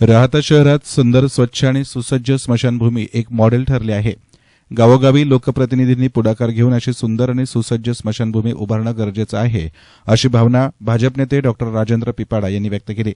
राहता शहरात सुंदर स्वच्छ आणि सुसज्ज स्मशानभूमी एक मॉडेल ठरली आहे. गावोगावी लोकप्रतिनिधींनी पुढाकार घेऊन अशी सुंदर आणि सुसज्ज स्मशानभूमी उभारणं गरजेचं आहे अशी भावना भाजप नेते डॉक्टर राजेंद्र पिपाडा यांनी व्यक्त केली.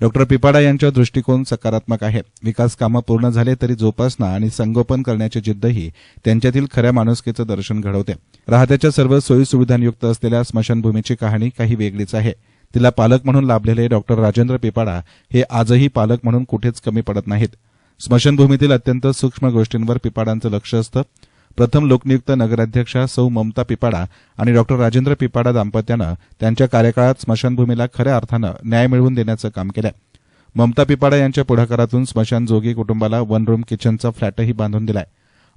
डॉक्टर पिपाडा यांचा दृष्टिकोन सकारात्मक आहे. विकास कामं पूर्ण झाले तरी जोपासना आणि संगोपन करण्याची जिद्दही त्यांच्यातील खऱ्या माणुसकीचं दर्शन घडवते. राहत्याच्या सर्व सोयीसुविधांयुक्त असलेल्या स्मशानभूमीची कहाणी काही वेगळीच आहे. तिला पालक म्हणून लाभलेले डॉक्टर राजेंद्र पिपाडा हे आजही पालक म्हणून कुठेच कमी पडत नाहीत. स्मशानभूमीतील अत्यंत सूक्ष्म गोष्टींवर पिपाडांचं लक्ष असतं. प्रथम लोकनियुक्त नगराध्यक्षा सौ ममता पिपाडा आणि डॉक्टर राजेंद्र पिपाडा दाम्पत्यानं त्यांच्या कार्यकाळात स्मशानभूमीला खऱ्या अर्थानं न्याय मिळवून देण्याचं काम केलं. ममता पिपाडा यांच्या पुढाकारातून स्मशान जोगी कुटुंबाला वन रूम किचनचा फ्लॅटही बांधून दिलाय.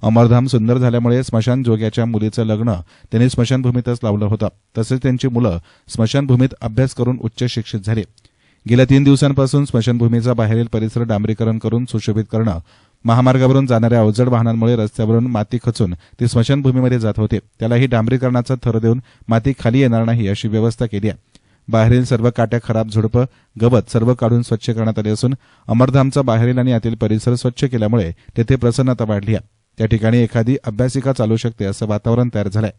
अमरधाम सुंदर झाल्यामुळे स्मशान जोग्याच्या मुलीचं लग्न त्यांनी स्मशानभूमीतच लावलं होतं. तसेच त्यांची मुलं स्मशानभूमीत अभ्यास करून उच्च शिक्षित झाली. गेल्या तीन दिवसांपासून स्मशानभूमीचा बाहेरील परिसर डांबरीकरण करून सुशोभित करणं महामार्गावरून जाणाऱ्या अवजड वाहनांमुळे रस्त्यावरून माती खचून ती स्मशानभूमीमध्ये जात होते. त्यालाही डांबरीकरणाचा थर देऊन माती खाली येणार नाही अशी व्यवस्था केली आहे. बाहेरील सर्व काट्या खराब झुडपं गवत सर्व काढून स्वच्छ करण्यात आले असून अमरधामचा बाहेरील आणि आतील परिसर स्वच्छ केल्यामुळे तेथे प्रसन्नता वाढली आहे. त्या ठिकाणी एखादी अभ्यासिका चालू शकते असं वातावरण तयार झालंय.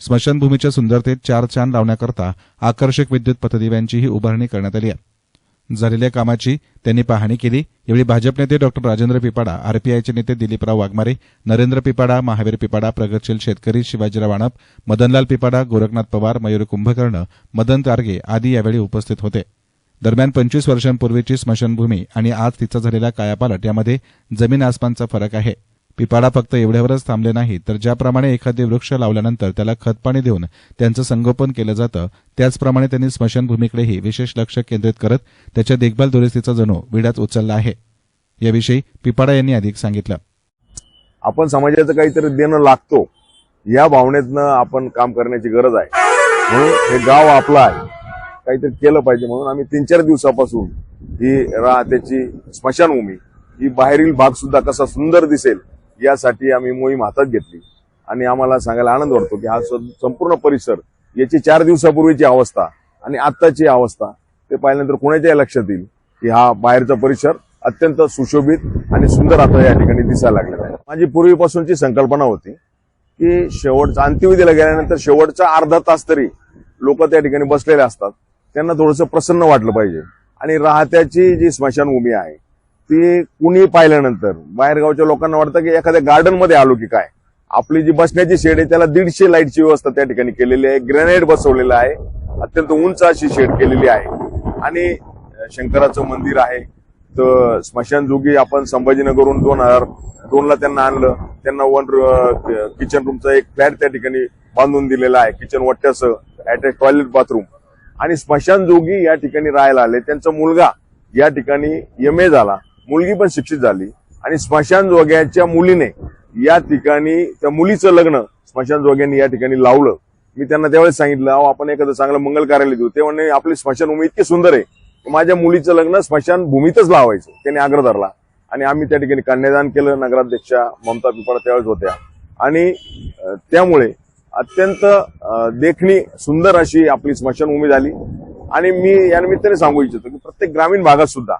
स्मशानभूमीच्या सुंदरतेत चार चांद लावण्याकरता आकर्षक विद्युत पथदिव्यांचीही उभारणी करण्यात आली आहे. झालेल्या कामाची त्यांनी पाहणी केली. यावेळी भाजप नेते डॉक्टर राजेंद्र पिपाडा आरपीआयचे नेते दिलीपराव वाघमारे नरेंद्र पिपाडा महावीर पिपाडा प्रगतशील शेतकरी शिवाजीराव आणप मदनलाल पिपाडा गोरखनाथ पवार मयूर कुंभकर्ण मदन तारगे आदी यावेळी उपस्थित होते. दरम्यान पंचवीस वर्षांपूर्वीची स्मशानभूमी आणि आज तिचा झालेला कायापालट यामध्ये जमीन आसमानचा फरक आहे. पिपाडा फक्त एवढ्यावरच थांबले नाही तर ज्याप्रमाणे एखादे वृक्ष लावल्यानंतर त्याला खतपाणी देऊन त्यांचं संगोपन केलं जातं त्याचप्रमाणे त्यांनी स्मशानभूमीकडेही विशेष लक्ष केंद्रित करत त्याच्या देखभाल दुरुस्तीचा जणू विड्यात उचलला आहे. याविषयी पिपाडा यांनी अधिक सांगितलं. आपण समाजाचं काहीतरी देणं लागतो या भावनेतनं आपण काम करण्याची गरज आहे. म्हणून हे गाव आपलं आहे. काहीतरी केलं पाहिजे म्हणून आम्ही तीन चार दिवसापासून ही राहत्याची स्मशानभूमी ही बाहेरील भाग सुद्धा कसा सुंदर दिसेल यासाठी आम्ही मोहीम हातात घेतली. आणि आम्हाला सांगायला आनंद वाटतो की हा स- संपूर्ण परिसर याची चार दिवसापूर्वीची अवस्था आणि आत्ताची अवस्था ते पाहिल्यानंतर कोणाच्याही लक्षात येईल की हा बाहेरचा परिसर अत्यंत सुशोभित आणि सुंदर आता या ठिकाणी दिसायला लागलेला आहे. माझी पूर्वीपासूनची संकल्पना होती की शेवटचा अंत्यविधीला गेल्यानंतर शेवटचा अर्धा तास तरी लोक त्या ठिकाणी बसलेले असतात. त्यांना थोडंसं प्रसन्न वाटलं पाहिजे. आणि राहत्याची जी स्मशानभूमी आहे ती कुणी पाहिल्यानंतर बाहेरगावच्या लोकांना वाटतं की एखाद्या गार्डनमध्ये आलो की काय? आपली जी बसण्याची शेड आहे त्याला दीडशे लाईटची व्यवस्था त्या ठिकाणी केलेली आहे ग्रेनेड बसवलेला आहे अत्यंत उंच अशी शेड केलेली आहे. आणि शंकराचं मंदिर आहे. तर स्मशानजोगी आपण संभाजीनगरहून दोन हजार दोनला त्यांना आणलं. त्यांना वन किचन रूमचा एक फ्लॅट त्या ठिकाणी बांधून दिलेला आहे. किचन वट्ट्याचं अटॅच टॉयलेट बाथरूम आणि स्मशानजोगी या ठिकाणी राहायला आले. त्यांचा मुलगा या ठिकाणी एम ए झाला. मुलगी पण शिक्षित झाली. आणि स्मशान जोग्याच्या मुलीने या ठिकाणी त्या मुलीचं लग्न स्मशान जोग्यांनी या ठिकाणी लावलं. मी त्यांना त्यावेळेस सांगितलं अहो आपण एखादं चांगलं मंगल कार्यालय देऊ. ते म्हणणे आपली स्मशानभूमी इतकी सुंदर आहे. की माझ्या मुलीचं लग्न स्मशानभूमीतच लावायचं. त्यांनी आग्रह धरला. आणि आम्ही त्या ठिकाणी कन्यादान केलं नगराध्यक्षा ममता पिपाडा त्यावेळेस होत्या. आणि त्यामुळे अत्यंत देखणी सुंदर अशी आपली स्मशानभूमी झाली. आणि मी या निमित्ताने सांगू इच्छितो की प्रत्येक ग्रामीण भागात सुद्धा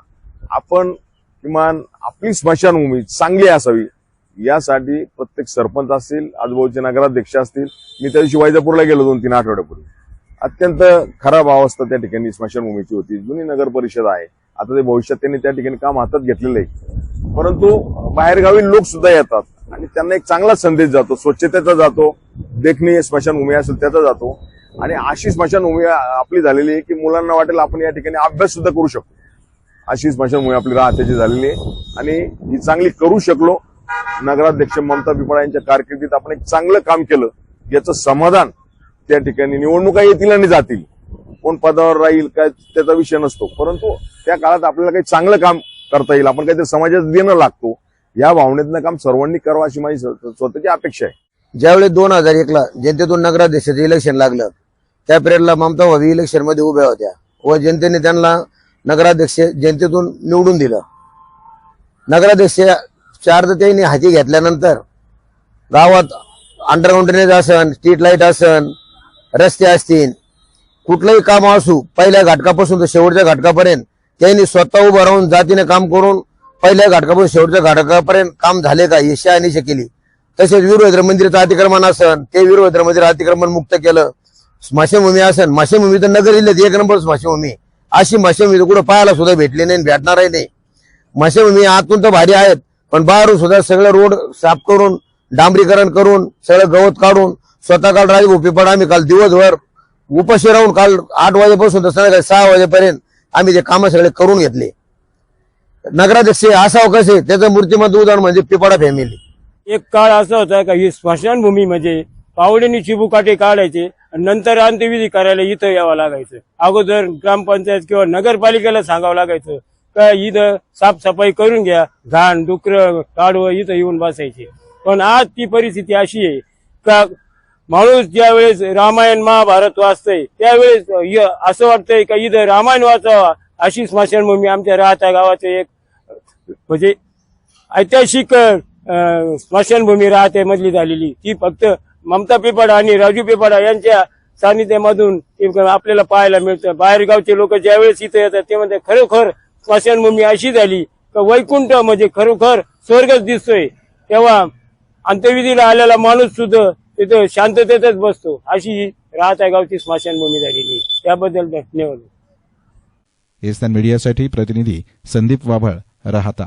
आपण किमान आपली स्मशानभूमी चांगली असावी यासाठी प्रत्येक सरपंच असतील आजूबाजूचे नगराध्यक्ष असतील मी त्या दिवशी वैजापूरला गेलो दोन तीन आठवड्यापूर्वी. अत्यंत खराब अवस्था त्या ठिकाणी स्मशानभूमीची होती. जुनी नगर परिषद आहे. आता ते भविष्यात त्यांनी त्या ठिकाणी काम हातात घेतलेलं आहे. परंतु बाहेरगावी लोक सुद्धा येतात आणि त्यांना एक चांगला संदेश जातो. स्वच्छतेचा जातो. देखणी स्मशानभूमी असेल त्याचा जातो. आणि अशी स्मशानभूमी आपली झालेली आहे की मुलांना वाटेल आपण या ठिकाणी अभ्यास सुद्धा करू शकतो. अशी स्मशानभूमी आपली राहत्याची झालेली आहे. आणि ही चांगली करू शकलो. नगराध्यक्ष ममता पिपळा यांच्या कारकिर्दीत आपण एक चांगलं काम केलं. याचं समाधान त्या ठिकाणी निवडणुका येतील आणि जातील. कोण पदावर राहील काय त्याचा विषय नसतो. परंतु त्या काळात आपल्याला काही चांगलं काम करता येईल. आपण काहीतरी समाजात देणं लागतो. या भावनेतनं काम सर्वांनी करावं अशी माझी स्वतःची अपेक्षा आहे. ज्यावेळी दोन हजार एकला जनतेतून नगराध्यक्षाचं इलेक्शन लागलं त्या पिरियडला ममता भावी इलेक्शनमध्ये उभ्या होत्या. व जनतेने त्यांना नगराध्यक्ष जनतेतून निवडून दिलं. नगराध्यक्ष चार त्यांनी हाती घेतल्यानंतर गावात अंडरग्राऊंड ड्रेनेज असन स्ट्रीट लाइट असन रस्ते असतील कुठलंही काम असू पहिल्या घाटकापासून तर शेवटच्या घाटकापर्यंत त्यांनी स्वतः उभं राहून जातीने काम करून पहिल्या घाटकापासून शेवटच्या घाटकापर्यंत काम झाले का ही शहानिशा केली. तसेच वीरभद्र मंदिराचं अतिक्रमण असन ते वीरभद्र मंदिर अतिक्रमण मुक्त केलं. स्मशानभूमी असन स्मशानभूमी तर नगर जिल्ह्यात एक नंबर स्मशानभूमी. अशी मशे मी कुठं पाहायला सुद्धा भेटली नाही आणि भेटणारही नाही. स्मशानभूमी आतून तर भारी आहेत पण बाहेरून सुद्धा सगळं रोड साफ करून डांबरीकरण करून सगळं गवत काढून स्वतः काल राजभाऊ पिपड आम्ही काल दिवसभर उपाशी राहून काल आठ वाजेपासून तर संध्याकाळी सहा वाजेपर्यंत आम्ही ते कामं सगळे करून घेतले. नगराध्यक्ष असा अवकाश आहे त्याचं मूर्तिमंत उदाहरण म्हणजे पिपाडा फॅमिली एक काळ असा होता का ही स्मशानभूमी म्हणजे पावड्यानी चिबुकाटे काढायचे नंतर अंत्यविधी करायला इथं यावं लागायचं. अगोदर ग्रामपंचायत किंवा नगरपालिकेला सांगावं लागायचं का इथं साफसफाई करून घ्या घाण डुकर काढव इथं येऊन बसायचे. पण आज ती परिस्थिती अशी आहे का माणूस ज्यावेळेस रामायण महाभारत वाचतय त्यावेळेस य- असं वाटतंय का इथं रामायण वाचावा अशी स्मशानभूमी आमच्या राहत्या गावाचं एक म्हणजे ऐतिहासिक स्मशानभूमी राहते मधली झालेली. ती फक्त ममता पिपाडा आणि राजू पिपाडा यांच्या सानिध्यामधून आपल्याला पाहायला मिळतं. बाहेरगावचे लोक ज्यावेळेस इथे येतात ते म्हणते खरोखर स्मशानभूमी अशी झाली तर वैकुंठ म्हणजे खरोखर स्वर्गच दिसतोय. तेव्हा अंत्यविधीला आलेला माणूस सुद्धा तिथं शांततेतच बसतो. अशी ही आहे गावची स्मशानभूमी झालेली. त्याबद्दल धन्यवाद. एसएन मीडियासाठी प्रतिनिधी संदीप वाभळ राहता.